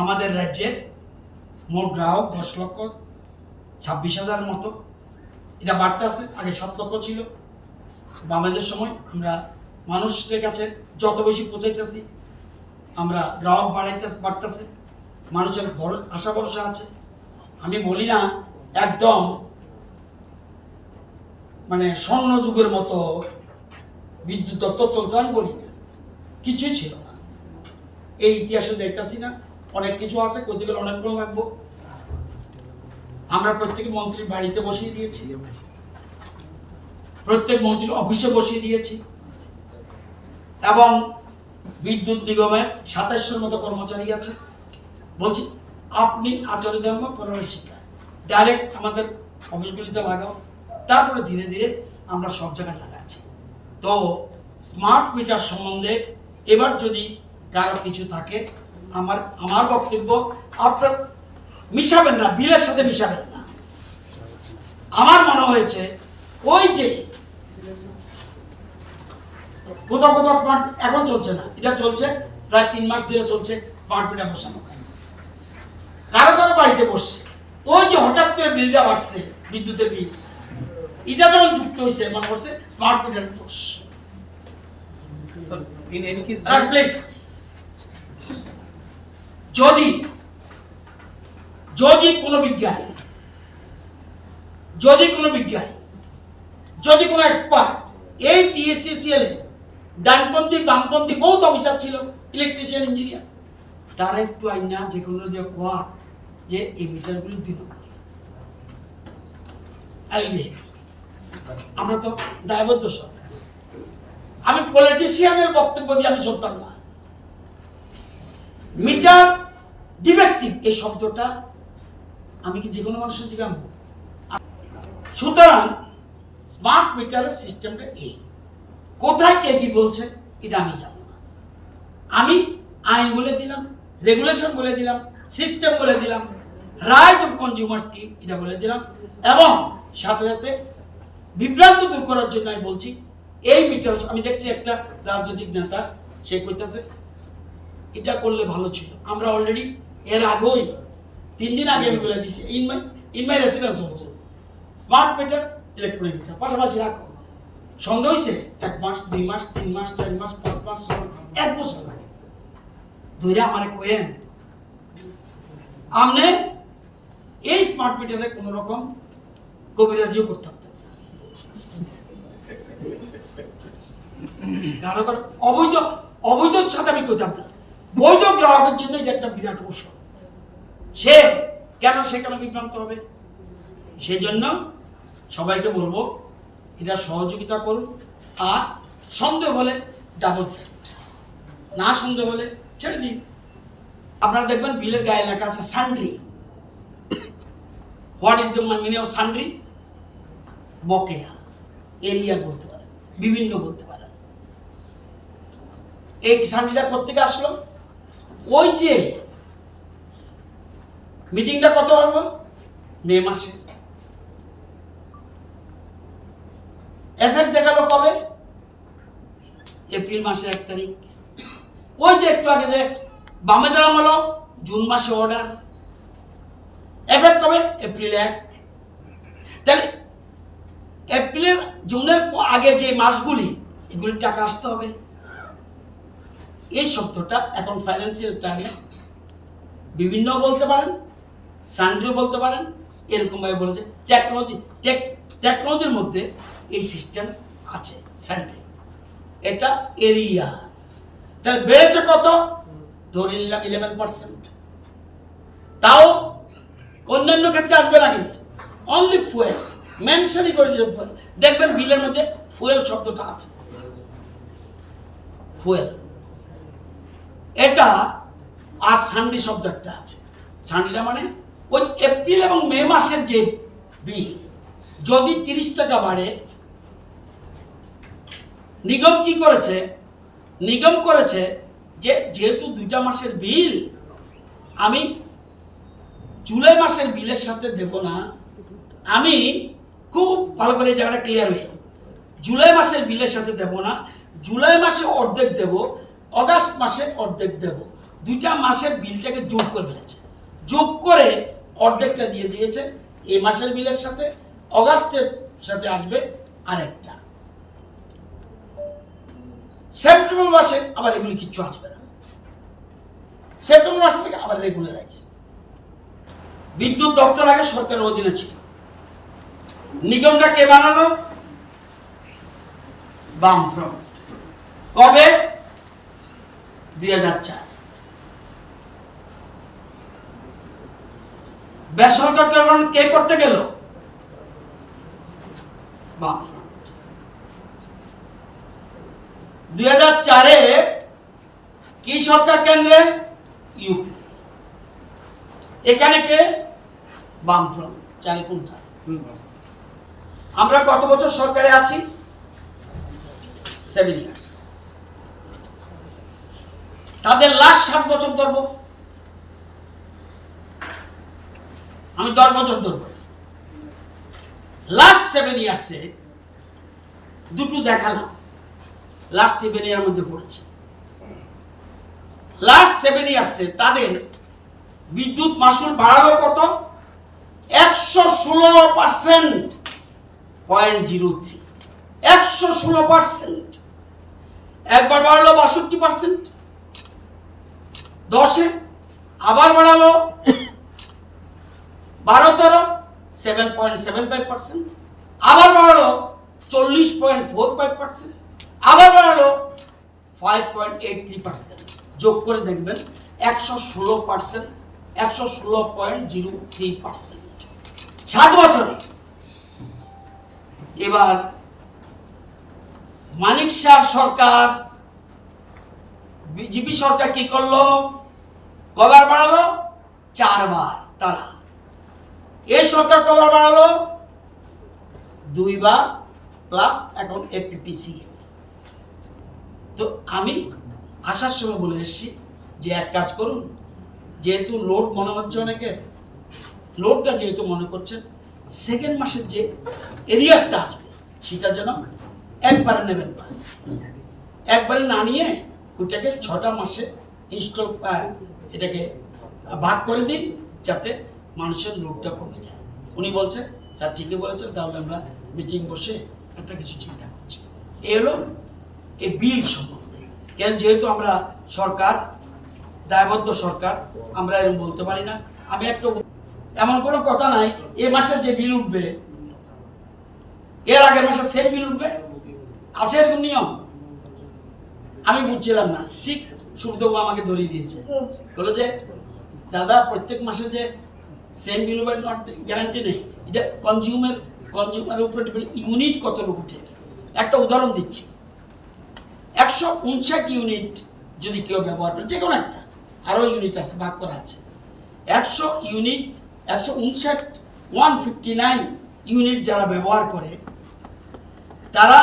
আমাদের রাজ্যে মোট গ্রাহক দশ লক্ষ ছাব্বিশ হাজার মতো। এটা বাড়তেছে আগে সাত লক্ষ ছিল। আমাদের সময় আমরা মানুষের কাছে যত বেশি পৌঁছাইতেছি, আমরা গ্রাহক বাড়াইতে, বাড়তেছে। মানুষের আশা ভরসা আছে। আমি বলি না, একদম মানে স্বর্ণ যুগের মতো বিদ্যুৎ দপ্তর চলছে, আমি বলি না। কিছুই ছিল না। এই ইতিহাসে যাইতাছি না। অনেক কিছু আছে করতে গেলে অনেকক্ষণ লাগবো। আমরা প্রত্যেক মন্ত্রীর বাড়িতে বসিয়ে দিয়েছি। প্রত্যেক মন্ত্রীর অফিসে বসিয়ে দিয়েছি। এবং বিদ্যুৎ নিগমে সাতাশশোর মতো কর্মচারী আছে। বলছি, আপনি আচরণ ধর্ম পরিবার শিক্ষা। ডাইরেক্ট আমাদের অফিসগুলিতে লাগাও। তারপরে ধীরে ধীরে আমরা সব জায়গায় লাগাচ্ছি। তো স্মার্ট মিটার সম্বন্ধে এবার যদি কারও কিছু থাকে আমার আমার বক্তব্য আপনার মিশাবেন না বিলের সাথে মিশাবেন না। আমার মনে হয়েছে ওই যে কোথাও কোথাও স্মার্ট এখন চলছে না। এটা চলছে প্রায় তিন মাস ধরে চলছে স্মার্ট মিটার বসানো কারও কারও বাড়িতে বসছে। ওই যে হঠাৎ করে বিলটা বাড়ছে বিদ্যুতের বিল। এটা যখন যুক্ত হয়েছে মনে করছে স্মার্ট মিটারের দোষ। প্লিজ যদি যদি কোনো বিজ্ঞানী, যদি কোনো বিজ্ঞানী, যদি কোনো এক্সপার্ট এই টিএসসিসিএল এ ডানপন্থী, বামপন্থী বহুত অফিসার ছিল ইলেকট্রিশিয়ান ইঞ্জিনিয়ার তারা একটু আইনা যে কোনো দিয়ে কোয়া যে এই মিটারগুলি দুই নম্বর। আমরা তো দায়বদ্ধ সরকার। আমি পলিটিশিয়ানের বক্তব্য দিয়ে আমি চলতাম না। মিটার ডিফেক্টিভ এই শব্দটা আমি কি যে কোনো মানুষের জিজ্ঞাসা সুতরাং স্মার্ট মিটারের সিস্টেমটা এই। কোথায় কে কি বলছে, এটা আমি জানি না। আমি আইন বলে দিলাম রেগুলেশন বলে দিলাম সিস্টেম বলে দিলাম রাইট অফ কনজিউমার্স কি এটা বলে দিলাম, এবং সাথে সাথে বিভ্রান্ত দূর করার জন্য আমি বলছি, এই মিটার আমি দেখছি একটা রাজনৈতিক নেতা, সে কইতাছে, এটা করলে ভালো ছিল। আমরা অলরেডি এর আগেই তিন দিন আগে আমি বলে দিছি in my in my residence হচ্ছে। স্মার্ট মিটার ইলেকট্রনিক মিটার পাশাপাশি রাখো। সন্দেহ হয়েছে এক মাস, দুই মাস, তিন মাস, চার মাস, পাঁচ মাস, ছয় এক বছর লাগে। ধরে আমারে কোয়েন আমনে এই স্মার্ট মিটারে কোনো রকম কবিরাজিও করতে পারতেন কারও কারও অবৈধ অবৈধর সাথে আমি কইতাম না। বৈধ গ্রাহকের জন্য এটা একটা বিরাট ঔষধ সে কেন সে কেন বিভ্রান্ত হবে? সেজন্য সবাইকে বলব, এটা সহযোগিতা করুন। আর সন্দেহ হলে ডাবল সেট না সন্দেহ হলে ছেড়ে দিন। আপনারা দেখবেন বিলের গায়ে লেখা আছে sundry what is the meaning of sundry বকেয়া। এরিয়া বলতে পারেন, বিভিন্ন বলতে পারেন। এই সান্ড্রিটা কোথেকে আসলো? ওই যে মিটিংটা কত হবে মে মাসে। এফেক্ট দেখাল কবে? এপ্রিল মাসের এক তারিখ। ওই যে একটু আগে যে বামেদের আমলো জুন মাসে অর্ডার এফেক্ট কবে? এপ্রিল এক। তাহলে এপ্রিলের, জুনের আগে যে মাসগুলি, এগুলির টাকা আসতে হবে। এই শব্দটা এখন ফাইন্যান্সিয়াল টার্মে বিভিন্ন বলতে পারেন সান্ড্রিও বলতে পারেন এরকমভাবে বলেছে টেকনোলজি টেক টেকনোলজির মধ্যে এই সিস্টেম আছে স্যান্ড্রি এটা এরিয়া তাহলে বেড়েছে কত? ধরে নিলাম ইলেভেন পার্সেন্ট তাও অন্যান্য ক্ষেত্রে আসবে না কিন্তু। অনলি ফুয়েল মেনশনই করে দিয়েছে ফুয়েল দেখবেন বিলের মধ্যে ফুয়েল শব্দটা আছে। ফুয়েল এটা আর সানডে শব্দ একটা আছে। সানডেটা মানে ওই এপ্রিল এবং মে মাসের যে বিল, যদি তিরিশ টাকা বাড়ে, নিগম কি করেছে? নিগম করেছে যে যেহেতু দুইটা মাসের বিল, আমি জুলাই মাসের বিলের সাথে দেব না, আমি খুব ভালো করে এই জায়গাটা ক্লিয়ার হয়ে জুলাই মাসের বিলের সাথে দেব না, জুলাই মাসে অর্ধেক দেব অগাস্ট মাসে অর্ধেক দেব। দুইটা মাসের বিলটাকে যোগ করে ফেলেছে। যোগ করে অর্ধেকটা দিয়ে দিয়েছে। এই মাসের বিলের সাথে অগাস্টের সাথে আসবে আরেকটা। সেপ্টেম্বর মাসে আবার এগুলি কিচ্ছু আসবে না। সেপ্টেম্বর মাস থেকে আবার রেগুলারাইজ বিদ্যুৎ দপ্তর আগে সরকারের অধীনে ছিল। নিগমটা কে বানালো? বামফ্রন্ট। কবে? দুই হাজার চার। বেসরকারকরণ কে করতে গেল? দুই হাজার চারে কি সরকার কেন্দ্রে? ইউপি এখানে কে? বামফ্রন্ট চারে কোনটা? আমরা কত বছর সরকারে আছি? সেভেন ইয়ার্স তাদের লাস্ট সাত বছর ধরব। আমি দশ বছর ধরব। লাস্ট সেভেন ইয়ার্সে দুটো দেখালাম। লাস্ট সেভেন ইয়ার মধ্যে পড়েছে। লাস্ট সেভেন ইয়ার্সে তাদের বিদ্যুৎ মাসুল বাড়ালো কত? একশো ষোলো পার্সেন্ট পয়েন্ট জিরো থ্রি। একশো ষোলো পার্সেন্ট। একবার বাড়ালো বাষট্টি পার্সেন্ট। দশে আবার বাড়ালো। বারো তেরো seven point seven five percent আবার বাড়ালো চল্লিশ পয়েন্ট ফোর ফাইভ পার্সেন্ট আবার বাড়ালো five point eight three percent যোগ করে দেখবেন, একশো ষোলো পার্সেন্ট একশো ষোলো পয়েন্ট জিরো থ্রি পার্সেন্ট সাত বছরে। এবার মানিক শাহ সরকার, বিজেপি সরকার কি করল? কবার বাড়ালো? চারবার তারা। এই সরকার কবার বাড়ালো? দুইবার প্লাস এখন এপিপিসি তো আমি আসার সময় বলে এসেছি যে এক কাজ করুন, যেহেতু লোড মনে হচ্ছে অনেকের লোডটা যেহেতু মনে করছেন সেকেন্ড মাসের যে এরিয়ারটা আসবে, সেটা যেন একবারে নেবেন না। একবারে না নিয়ে ওইটাকে ছটা মাসে ইনস্টল এটাকে ভাগ করে দিন যাতে মানুষের লোডটা কমে যায়। উনি বলছেন স্যার, ঠিকই বলেছেন, তাহলে আমরা মিটিং বসে একটা কিছু চিন্তা করছি। এ হলো এই বিল সম্বন্ধে। কেন যেহেতু আমরা সরকার, দায়বদ্ধ সরকার, আমরা এরকম বলতে পারি না। আমি একটা এমন কোনো কথা নাই, এ মাসে যে বিল উঠবে, এর আগের মাসে সেম বিল উঠবে। আছে এরকম নিয়ম? আমি বুঝছিলাম না। ঠিক আমাকে ধরিয়ে দিয়েছে। বলে যে দাদা প্রত্যেক মাসে যে সেম বিল নট গ্যারান্টি নেই এটা কনজিউমার কনজিউমারের উপরে ডিপেন্ড ইউনিট কত লোক উঠে? একটা উদাহরণ দিচ্ছি। একশো উনষাট ইউনিট যদি কেউ ব্যবহার করে যে কোনো একটা আরও ইউনিট আছে ভাগ করা আছে। একশো ইউনিট একশো উনষাট ওয়ান ফিফটি নাইন ইউনিট যারা ব্যবহার করে তারা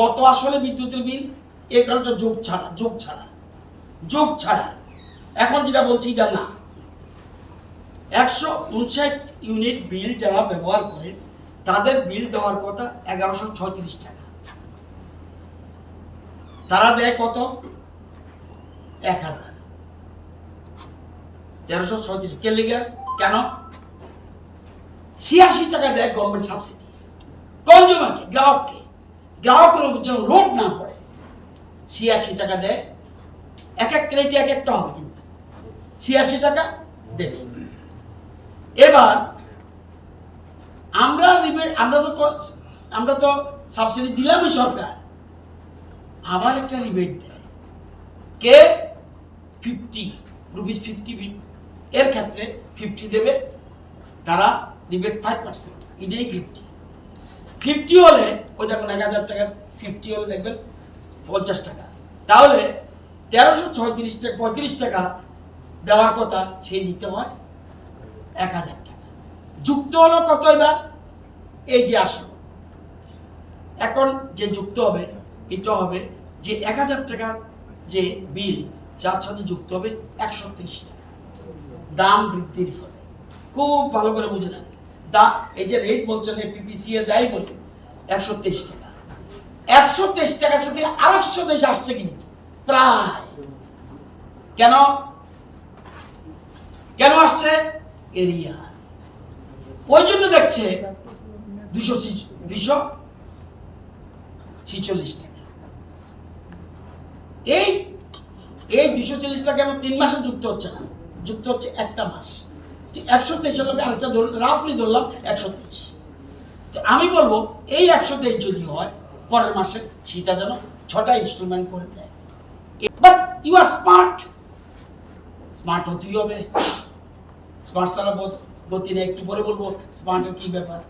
কত আসলে বিদ্যুতের বিল এই কারণটা যোগ ছাড়া যোগ ছাড়া। যোগ ছাড়া। এখন যেটা বলছি এটা না। একশো উনষাট ইউনিট বিল যারা ব্যবহার করে, তাদের বিল দেওয়ার কথা এগারোশো ছয়ত্রিশ টাকা। তারা দেয় কত? এক হাজার। তেরোশো ছত্রিশ কে লিগে কেন? ছিয়াশি টাকা দেয় গভর্নমেন্ট সাবসিডি কনজিউমারকে গ্রাহককে। গ্রাহকের যেন লোড না পড়ে। ছিয়াশি টাকা দেয় এক এক ক্রেডিট এক একটা হবে কিন্তু। ছিয়াশি টাকা দেবে। এবার আমরা আমরা তো আমরা তো সাবসিডি দিলামই সরকার। আবার একটা রিবেট দেয়। কে? ফিফটি রুপিস ফিফটি এর ক্ষেত্রে ফিফটি দেবে। তারা রিবেট ফাইভ পার্সেন্ট এটাই ফিফটি ফিফটি হলে, ওই দেখুন এক হাজার টাকার ফিফটি হলে দেখবেন পঞ্চাশ টাকা। তাহলে তেরোশো ছয়ত্রিশ টাকা, পঁয়ত্রিশ টাকা দেওয়ার কথা সে দিতে হয় এক হাজার টাকা। যুক্ত হলো কত এবার? এই যে আসলো। এখন যে যুক্ত হবে, এটা হবে যে এক হাজার টাকা যে বিল, যার সাথে যুক্ত হবে একশো তেইশ টাকা। দাম বৃদ্ধির ফলে। খুব ভালো করে বুঝে নেন। দা, এই যে রেট বলছেন এ যাই বলি, একশো তেইশ টাকা। একশো তেইশ টাকার সাথে আরেকশো দেশ আসছে কিন্তু। কেন? কেন আসছে? এরিয়া। ওই জন্য দেখছে দুশো দুশো ছিচল্লিশ টাকা। এই এই দুশো চল্লিশ টাকা আমার তিন মাসে যুক্ত হচ্ছে না? যুক্ত হচ্ছে একটা মাস। একশো তেইশের লোক আরেকটা ধর রাফলি ধরলাম একশো তেইশ। তো আমি বলব, এই একশো তেইশ যদি হয়, পরের মাসে সেটা যেন ছটা ইনস্টলমেন্ট করে দেয়। But you are smart smart হতেই হবে। স্মার্ট ছাড়া গতি না একটু পরে বলব স্মার্টের কি ব্যাপার?